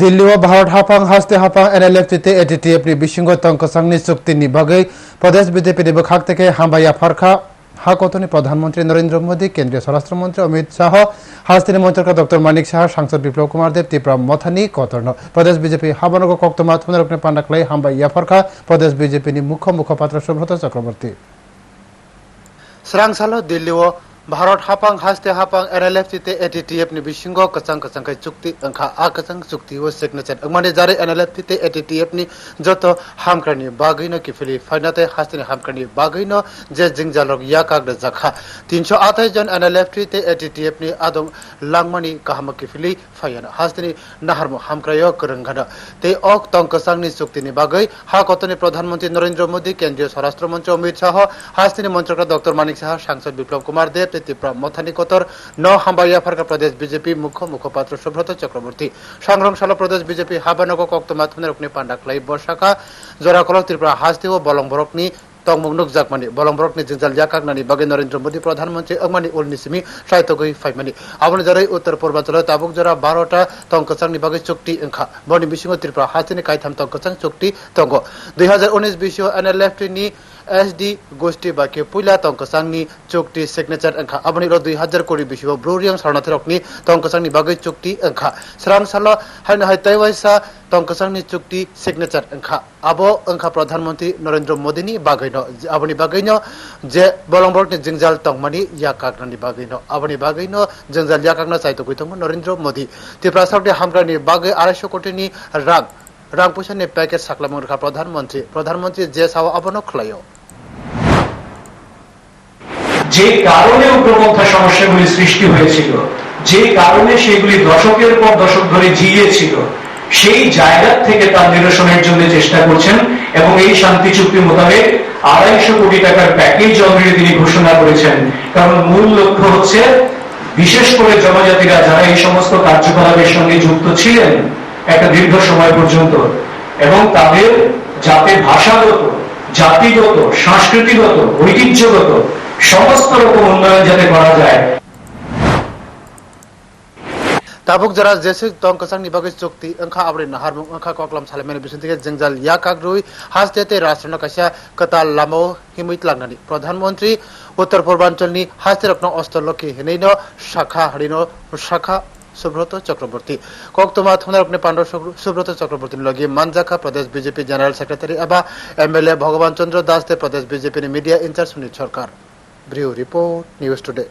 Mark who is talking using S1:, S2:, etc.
S1: দিল্লিও ভারত হাফাং হাস্তে হাফাং এন এল এফ টিতে এ টি টি এফ বিশৃঙ্গ তঙ্কসাংনি চুক্তিনি বাগৈ প্রদেশ বিজেপি বিভাগ থেকে হাম্বাইয়া ফরখা হাকতনি প্রধানমন্ত্রী নরেন্দ্র মোদী কেন্দ্রীয় স্বরাষ্ট্রমন্ত্রী অমিত শাহ হাস্তিনী মন্ত্রক ডক্টর মানিক শাহ সাংসদ বিপ্লব কুমার দেব ত্রিপুরা মথানি কতর্ণ প্রদেশ বিজেপি হাবানগ কক্তমা থুনরকনে পান্ডাকলাই হাম্বা ইয়াফরখা প্রদেশ বিজেপি মুখ্য মুখপাত্র সুব্রত চক্রবর্তী
S2: স্রাংসালো দিল্লি ও ভারত হাপাং হাসতে টি টি এফ নি বিশৃঙ্গ কচাং কচাং কাই চুক্তি অংখা আ কচাং চুক্তি ও সিগনেচার মানে জারে টি এফ নি যত হামক্রানি বাগইন কি ফিলি ফাইনাতে হাসতে হামক্রানি বাগইন যে জিংজালক ইয়া কাগদ জাখা 328 জন এন এল এফ টি তে এ টি টি এফ নি আদম লাংমানি কাহাম কি ফিলি ফায়ান হাসতে নাহারম হামক্রায় করঙ্গান তে অক তং কচাং নি চুক্তি নি বাগই হা কতনি প্রধানমন্ত্রী নরেন্দ্র মোদী কেন্দ্রীয় স্বরাষ্ট্র মন্ত্রী অমিত শাহ হাসতে মন্ত্রক ডক্টর মানিক শাহ সাংসদ বিপ্লব কুমার দেব ত্রিপুরা মথানি কতর ন হাম্বাইয়া ফারকা প্রদেশ বিজেপি মুখ্য মুখপাত্র সুব্রত চক্রবর্তী, সংগ্রামশাল প্রদেশ বিজেপি হাবানগ কক্ত মাথুনের রকনি পান্ডাকলাই বর্ষাকা জোরাকলক ত্রিপুরা হাস্তি ও বলং বরকনি tongmung nuk jakmani bolong borok ni jingjal yakak nani bagai narendra modi প্রধানমন্ত্রী আগমানি উলনি সিমি সাহিত্যগৈ ফাইমানি আবনি জারাই উত্তর পূর্বাঞ্চল তাবুক জরা বারোটা, তংকচাং নি বাগৈ চুক্তি ওংখা বনি বিসিং ত্রিপুরা হাসিনি কাইথাম, তংকচাং, চুক্তি তঙ্গ দুই হাজার উনিশ বিশিও এনএলএফ ni एसडी गोष्ठी बाकी पुला तंकसांगनि चुक्ति सिग्नेचर ओंखा आबनि रो दुई हजार कोटी बिसिव ब्रुरियां शरणार्थीरकनि तंकसांगनि बागै चुक्ति ओंखा स्रां साल हायना हाय तैवाइसा तंकसांगनि चुक्ति सिग्नेचर ओंखा आबो ओंखा प्रधानमन्त्री नरेन्द्र मोदीनि बागैनो आबनि बागैनो जे बलंबरनि जिंजाल तंगमानि याकाकनानि बागैनो आबनि बागैनो जिंजाल याकाकना चाइतो गैतंमोन नरेन्द्र मोदी त्रिपुरा सरकारनि हामग्रानि बागै आरायस कोटिनि रां রাংপুসা নিপ্যাকের সাকলামুরখা প্রধানমন্ত্রী। প্রধানমন্ত্রী জে সাও অবনক্ষলয়
S3: যে কারণে উগ্রপন্থা সমস্যাগুলি সৃষ্টি হয়েছিল, যে কারণে সেগুলি দশকের পর দশক ধরে জিয়েছিল, সেই জায়গা থেকে তার নিরসনের জন্য চেষ্টা করছেন এবং এই শান্তি চুক্তি মোতাবেক আড়াইশো কোটি টাকার প্যাকেজ অলরেডি তিনি ঘোষণা করেছেন। কারণ মূল লক্ষ্য হচ্ছে, বিশেষ করে জনজাতিরা যারা এই সমস্ত কার্যকলাপের সঙ্গে যুক্ত ছিলেন একটা দীর্ঘ সময় পর্যন্ত। এবং তাদের যাতে ভাষাগত, জাতিগত, সাংস্কৃতিগত, ঐতিহ্যগত সমস্ত রকম উন্নয়ন যাতে করা যায়।
S2: tabuk jara jese tong kasang ni bagai chukti angkha abri nahar mung angkha koklam salemene bisin থেকে জেংজাল ইয়াকাক রুই হাসতেতে রাষ্ট্রন কাশা কতাল লামো হিমিত লাংনানি। প্রধানমন্ত্রী, উত্তর পূর্বাঞ্চলনি হাসতে রত্ন অস্তলকি হেনেইন, শাখা হারিন, শাখা সুব্রত চক্রবর্তী। কক্তমা থানার আপনি পাণ্ডব সুব্রত চক্রবর্তী লগে মানজাখা প্রদেশ বিজেপি জেনারেল সেক্রেটারি এবং এমএলএ ভগবান চন্দ্র দাস দে প্রদেশ BJP media incharge Sunil Sarkar. Bureau report, news today.